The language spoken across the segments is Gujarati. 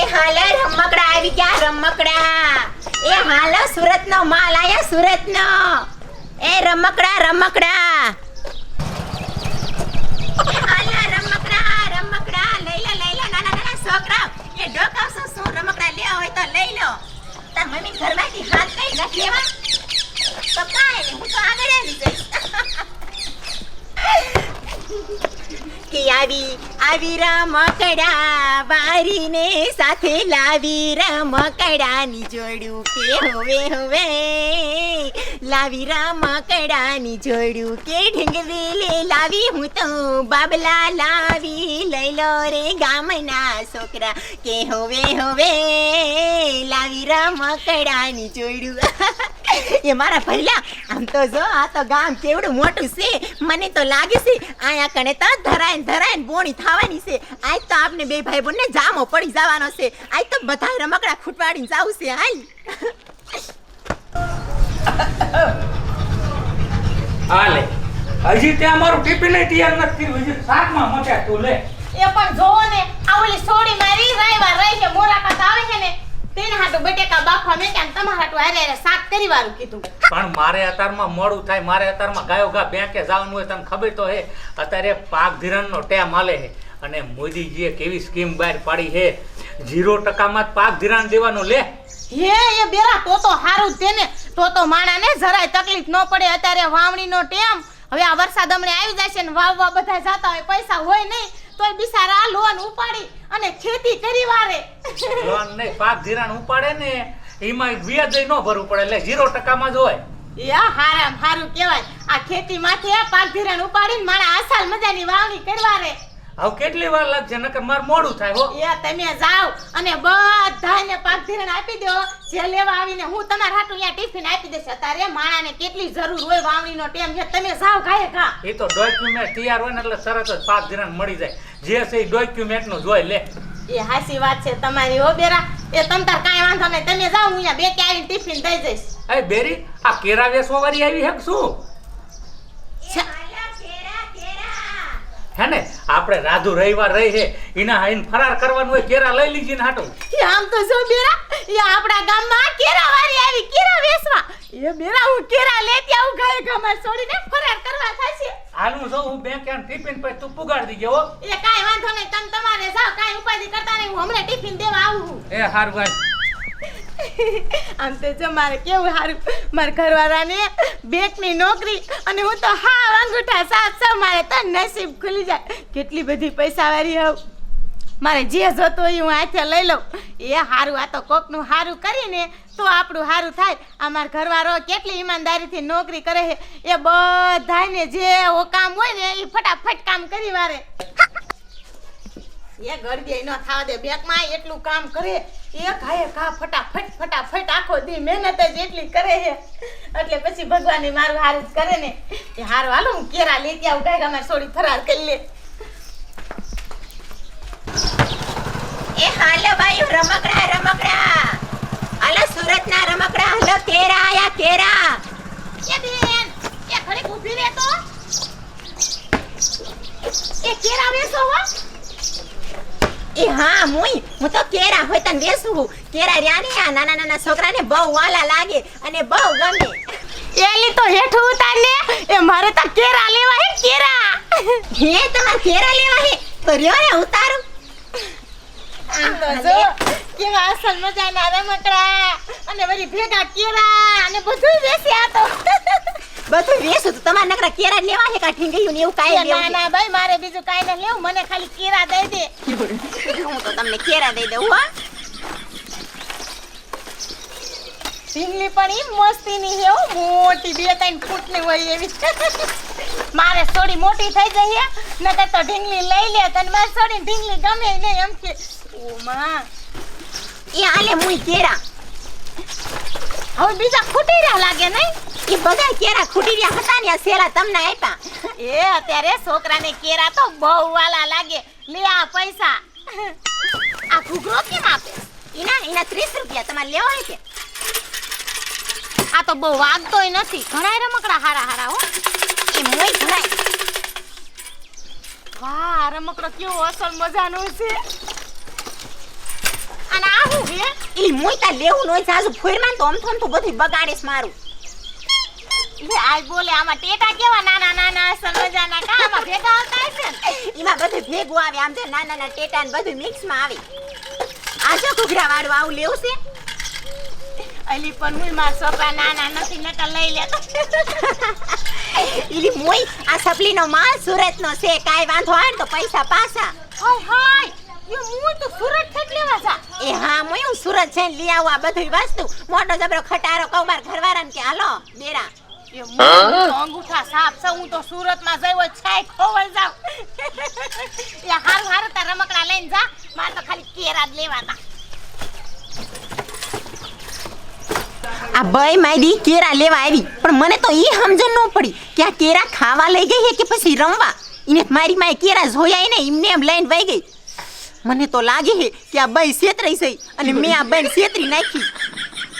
એ હાલે રમકડા આવી ગયા, રમકડા. એ હાલ સુરતનો માલ, આયા સુરતનો. એ રમકડા રમકડા. એ રમકડા રમકડા. લઈ લો લઈ લો, નાના નાના છોકરા એ ડોકાવશો શું રમકડા લેવા હોય તો લઈ લો. તાર મમ્મી ઘરમાંથી હાથ કઈ લેવા? તો કે આવી આવી રમકડા વારીને સાથે લાવી રમકડાની જોડ્યું કે હોવે હોવે. લાવી રમકડાની જોડ્યું કે ઢીંગવેલે લાવી, હું તો બાબલા લાવી લઈ લો રે ગામના છોકરા કે હોવે હોવે. લાવી રમકડાની જોડ્યું એ મારા ભૈલા આમ તો જો આ તો ગામ કેવડું મોટું છે. મને તો લાગે છે આયા કણે તો ધરાય ધરાય બોણી થવાની છે. આજ તો આપને બે ભાઈ બોનને જામો પડી જવાનો છે. આજ તો બધા રમકડા ખૂટવાડીને જાવું છે હાલ. આલે હજી ત્યાં મારું ટિફિન તૈયાર નથી થયું. હજી શાકમાં મટ્યા તું લે. એ પણ જોવો ને આ ઓલી સોડી મારી રાયવા રહી છે મોરાકાત આવે છે ને તેને હાટુ બટેકા બાફા મેં ક્યાં તમારા હાટુ હારે શાક કરી વાળું કીધું. પણ મારે અત્યારમાં મોડું થાય મારે અત્યારમાં ગાયો ગા બેંકે જવાનું હોય તમને ખબર તો હે અત્યારે પાક ધિરાણનો ટેમ આલે છે. અને મોદીજીએ કેવી સ્કીમ બહાર પાડી હે ઝીરો ટકામાં પાક ધિરાણ દેવાનું લે. હે એ બેરા તો તો હારું તેને તો તો માણાને જરાય તકલીફ ન પડે અત્યારે વાવણીનો ટેમ. હવે આ વરસાદ હમણે આવી છે ને વાવવા બધા જાતા હોય પૈસા હોય નહીં તોય બિચારા લોન ઉપાડી અને ખેતી કરી વારે. લોન નહીં પાક ધિરાણ ઉપાડે ને એમાં વ્યાજ ન ભરવું પડે. એટલે ઝીરો ટકામાં જ હોય. યા હારામ હારું કહેવાય. આ ખેતી માથે પાક ધિરાણ ઉપાડીને માણા આસાલ મજાની વાવણી કરવા રે હવે કેટલી વાર લાગશે? નકર માર મોડું થાય હો. યા તમે જાઓ અને બધાને પાક ધિરાણ આપી દો. જે લેવા આવીને હું તમારા હાટુ અહીંયા ટિફિન આપી દેશે અત્યારે માણાને કેટલી જરૂર હોય વાવણીનો ટાઈમ છે. તમે જાઓ ખાય ઘા. એ તો ડોક્યુમેન્ટ તૈયાર હોય ને એટલે તરત જ પાક ધિરાણ મળી જાય. જે છે એ ડોક્યુમેન્ટનું જોઈ લે. એ હાસી વાત છે તમારી હો બેરા. એ તમ તાર કાંઈ વાંધો નહીં. તમે જાઓ હું અહીંયા બે કે આવીને ટિફિન દઈ જઈશ. એ બેરી આ કેરા વેસવા વાળી આવી હે શું? હે ને આપણે રાધુ રવિવાર રહી છે એના હાઈન ફરાર કરવાનું હોય કેરા લઈ લીધી ને હાટો. એ આમ તો જો બેરા એ આપણા ગામમાં કેરા વાળી આવી કેરા વેસવા એ બેરા હું કેરા લેતી આવું ઘરે ગામમાં છોડીને ફરાર કરવા થશે હાલું જો હું બેંક એન્ડ ટિફિન પછી તું પુગાડી દીજે હો. એ કાંઈ વાંધો નહીં તમે તમારે જાઓ કાંઈ ઉપાધી કરતા નહીં હું હમણાં ટિફિન દેવા આવું છું. એ હારું ભાઈ આમ તો જો મારે કેવું હારું મારા ઘરવાળાને બેંકની નોકરી અને હું તો હા અંગૂઠા સાત સૌ મારે તો નસીબ ખુલી જાય. કેટલી બધી પૈસાવાળી હોઉં. મારે જે જોતું હોય હું હાથે લઈ લઉં. એ હારું આ તો કોકનું સારું કરીને તો આપણું સારું થાય. અમાર ઘરવાળો કેટલી ઈમાનદારીથી નોકરી કરે છે. એ બધાને જે કામ હોય ને એ ફટાફટ કામ કરી વારે. એ ગરબી ન થવા દે. બેંકમાં એટલું કામ કરે. એ ખાય કા ફટાફટ ફટાફટ આખો દી મહેનત જ એટલી કરે છે. એટલે પછી ભગવાન મારું હારું જ કરે ને. એ હારું, હાલો હું કેરા લેતી આવું ગાય અમારે થોડી ફરાર કરી લે. એ હાલો ભાઈ રમકડા રમકડા. હાલો સુરતના રમકડા હાલો કેરા આયા કેરા. એ બેન એ ઘરે ઊભી રહે તો એ કેરા વેસો હો? એ હા મુઈ હું તો કેરા હોય તને વેસું કેરા રહ્યા ને આ નાના નાના છોકરાને બહુ વાલા લાગે અને બહુ ગમે. એલી તો હેઠ ઉતાર ને એ મારે તો કેરા લેવા હે કેરા. હે તમાર કેરા લેવા હે? તો રહ્યો ને ઉતારું. જો. કેવા અસલ મજાના રમકડા અને વળી ભેગા કેરા અને બધું વેચ્યા તો. બધું વેસું તો તમારે નકરા કેરા લેવા હે કાઠી ગયું ને એવું કાઈ લેવું ના ભાઈ મારે બીજું કાઈ ન લેવું મને ખાલી કેરા દઈ દે. હું તો તમને કેરા દઈ દઉં હો. ઢીંગલી પણ એમ મસ્તીની છે હો. મોટી બે ત્રણ ફૂટની હોય એવી. મારે થોડી મોટી થઈ જઈએ નકર તો ઢીંગલી લઈ લે તને મારે થોડી ઢીંગલી ગમે નહીં એમ કે ઓ માં એ હાલે મુઈ કેરા. હવે બીજા ખૂટી રહ્યા લાગે નહીં? એ બધા કેરા ખૂટી રહ્યા હતા ને આ તમને આપ્યા. એ અત્યારે છોકરાને કેરા તો બહુ વાલા લાગે. લે આ પૈસા. આ ઘૂઘરો કેમ આપે? એના એના ત્રીસ રૂપિયા તમારે લેવા હોય કે? આ તો બહુ વાગતોય નથી. ઘણા રમકડા હારા હારા હો. એ મોય ઘણા વાહ રમકડો કેવો અસલ મજાનો છે. ઈ મોઈતા લેવું નોય જાજુ ફોરમાં તો અમથો તો બધું બગાડીશ મારું. લે, આજ બોલે આમાં ટેટા કેવા નાના નાના અસલ મજાના કા? આમાં ભેગા આવતા છે ઈમાં બધું ભેગું આવે, આમ તો નાના નાના ટેટા ને બધું મિક્સમાં આવે. આ જો કુગરા વાળું આવું લેવું છે? અલી પણ હું મારા છોકરા નાના નથી, નકર લઈ લેતો ઈલી મોઈ આ સપલીનો માલ સુરતનો છે, કાઈ વાંધો આવે તો પૈસા પાછા. હોય, હાય! યો હું તો સુરતથી લેવા જા. એ હા મોય હું સુરત છે લઈ આવું આ બધું વસ્તુ. મોટો જબરો ખટારો કૌબાર ઘરવાળાને કે હાલો બેરા. એ હું અંગૂઠા સાફ છે હું તો સુરતમાં જઈવો છાય ખોવાઈ જાવ એ હારું હારું તાર રમકડા લઈને જા. મારે તો ખાલી કેરા જ લેવાના. આ ભાઈ મારી કેરા લેવા આવી પણ મને તો એ સમજણ ન પડી કે આ કેરા ખાવા લઈ ગઈ કે પછી રમવા. એને મારી માય કેરા જોયા એને એમને એમ લઈને વહી ગઈ. મને તો લાગે છે કે આ બેન છેતરાઈ છે અને મેં આ બેન છેતરી નાખી.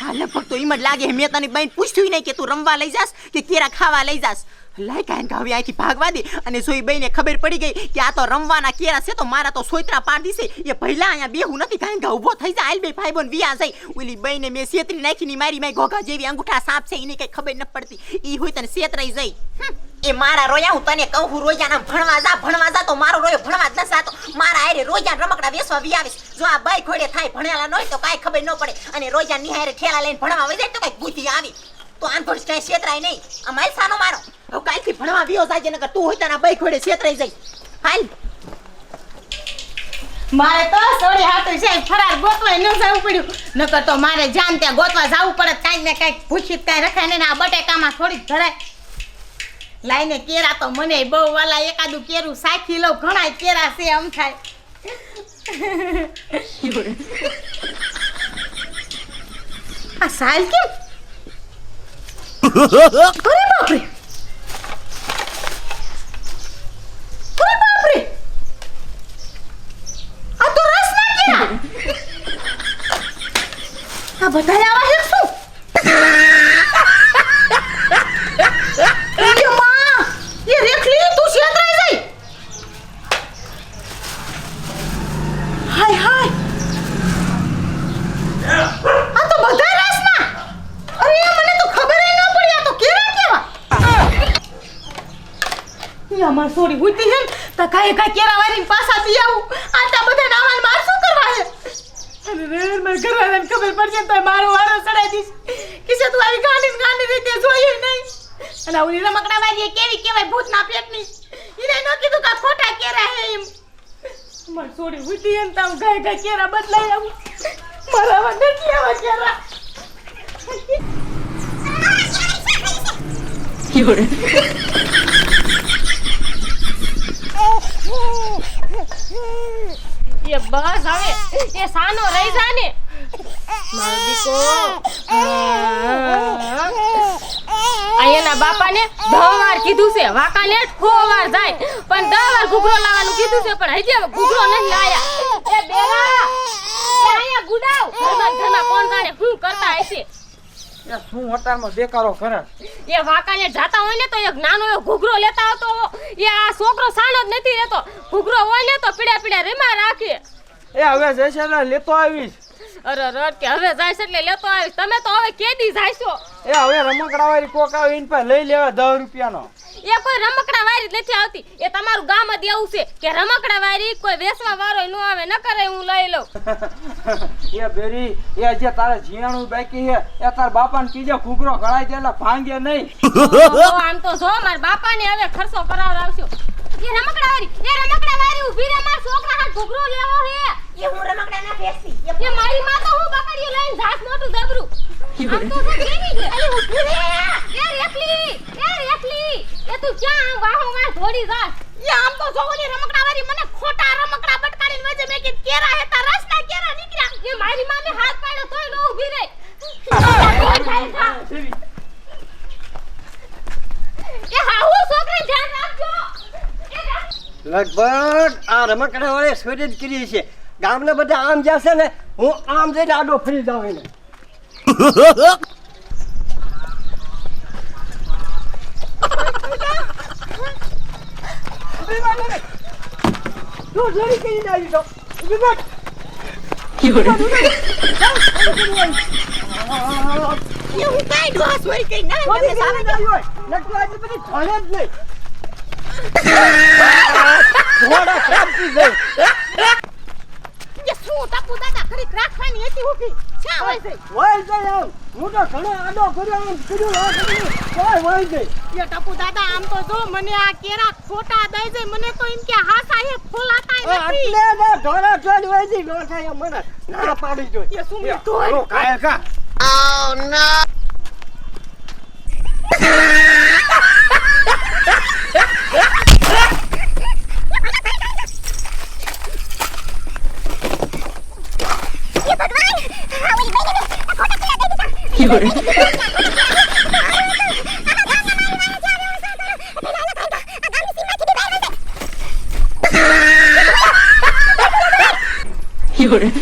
હા લગભગ તો એમ જ લાગે મેં તને બેન પૂછ્યું નહીં કે તું રમવા લઈ જાસ કે કેરા ખાવા લઈ જાસ લાય કાંઈ કે હવે અહીંથી ભાગવા દે. અને સોઈ બઈને ખબર પડી ગઈ કે આ તો રમવાના કેરા છે, તો મારા તો સોયત્રા પાડી દીશે. એ પહેલા અહીંયા બેહું નથી કાંઈ કે ઊભો થઈ જાય આલ બે ભાઈ બોન વિયા જાય. ઓલી બઈને મેં છેતરી નાખીની મારી મેં ઘોઘા જેવી અંગૂઠા સાપ છે, એને કઈ ખબર ન પડતી. ઈ હોય તને સેતરાઈ જાય. એ મારા રોયા, હું તને કહું, હું રોજાના ભણવા જા ભણવા જા, તો મારો રોયો, ભણવા જ ન સાતો મારા આરે રોયા રમકડા વેસવા વી આવીશ. જો આ બાઈ ખોડે થાય ભણેલા ન હોય તો કાંઈ ખબર ન પડે. અને રોજા નિહારે ઠેલા લઈને ભણવા વઈ જાય તો કઈ બુદ્ધિ આવી. તો આનપડ કાંઈ છેતરાય નહીં. આ માલસાનો મારો. હવે કાલથી ભણવા વિયો જાય નકર તું હોય તારા બાઈક વડે છેતરાઈ જાય. હાલ. મારે તો સોળી હાથું છે ફરાર ગોતવા ન જવું પડ્યું. નકર તો મારે જાન ત્યાં ગોતવા જવું પડે કાંઈક ને કાંઈક ભૂખી કાંઈ રખાય ને આ બટેકામાં થોડીક ધરાય લાઈને કેરા તો મને બહુ વાલા એકાદું કેરું સાખી લઉં ઘણા કેરા છે એમ થાય. આ સાલ કેમ? અરે બાપરે અરે બાપરે આ તો રસના કેરા આ બધા આવા છે શું અરે માં એ રેખલી તું છેતરાઈ જઈ હાય હાય આ તો બધા રસના અરે મને તો ખબર ય ન પડી આ તો કેવા કેવા યામાં સોરી હુતી હે તા કાય કાય કેરા વારીને પાછાથી આવું. આટલા બધા નાવાન માર શું કરવા હે અને રેર મેં ઘરવાળાને ખબર પડશે તો મારો વારો ચડાઈ દીશ કે છે તું આવી ગાંડી ગાંડી રીતે જોયું નહીં. અને આ ઓલી રમકડા વાળી કેવી કેવાય ભૂતના પેટની? એને ન કીધું કે ખોટા કેરા હે એમ. માર સોરી હુતી એમ તાવ ગાય ગાય કેરા બદલાઈ આવું. મારા નથી આવા કેરા. એ બસ હવે. એ સાનો રહી જા ને. મારો દીકો અહીંયાના બાપાને ધવાર વાર કીધું છે. વાંકાને ઠો વાર જાય. પણ ધવાર વાર ઘૂઘરો લાવવાનું કીધું છે, પણ હજી ઘૂઘરો નથી લાયા. એ બેરા, એ અહીંયા ગુડાવ. ઘરમાં ઘરમાં કોણ જાણે શું કરતા હશે? એ શું હોટલમાં બેકારો કરે? એ વાકાને જાતા હોય ને તો એક નાનો એવો ઘૂઘરો લેતા આવતો એ આ છોકરો સાનો જ નથી રહેતો. ઘૂઘરો હોય ને તો પીડા પીડા રેમા રાખે. એ હવે જઈશ એટલે લેતો આવીશ. અરે રડ કે હવે છે એટલે લેતો આવીશ. તમે તો હવે કેદી જાયશો. એ હવે રમકડા વાળી કોક આવે એને પાસે લઈ લેવા દસ રૂપિયાનો. એ કોઈ રમકડા વારી નથી આવતી. એ તમારું ગામ જ એવું છે કે રમકડા વારી કોઈ વેસવા વાળો ન આવે ન કરે હું લઈ લઉં. એ બેરી એ જે તારે જીયાણું બાકી છે એ તાર બાપાને કીજે ઘૂઘરો ઘડાઈ દે એટલે ભાંગે નહીં. આમ તો જો માર બાપાને હવે ખર્ચો કરાવડાવશો એ રમકડા વારી એ રમકડા વારી ઊભી રે માર છોકરા હાથ ઘૂઘરો લેવો હે. એ હું રમકડા ના ફેંસતી એ મારી માં તો હું બકરીઓ લઈને જાસ મોટું જબરું. આમ તો જો કેવી ગઈ અલી ઊભી રે એ રેખલી એ રેખલી એ તું ક્યાં આમ વાહો વાહ દોડી જાસ એ આમ તો જો રમકડા વાળી મને ખોટા રમકડા બટકાડીને વજે મે કે કેરા હેતા રસના કેરા નીકળ્યા. એ મારી માને હાથ પાડ્યો તોય ન ઊભી રે એ હાહુ છોકરી ધ્યાન રાખજો. લગભગ આ રમકડા વાળે જ કરી છે. ગામના બધા આમ જશે ને હું આમ જઈને આડો ફરી જાઉં એને. એવું કાંઈ ડોસ હોય કે ના બધી તમે સામે ગીરી હોય નકર આજે બધી ધોળે જ નહીં ધોળા ક્રાંતિ જાય કે શું ટપુ દાદા ઘડીક રાખવાની હતી ઊભી આમ હું તો ઘણો આડો કર્યો આમ કર્યું આ કર્યું તોય હોય જાય એ ટપુ દાદા આમ તો જો મને આ કેરા ખોટા દઈ જાય મને તો એમ કે હા સાહેબ ખોલાતા નથી. એટલે ને થાય મને ના પાડી જોઈ એ શું મેં કા 有人。有人。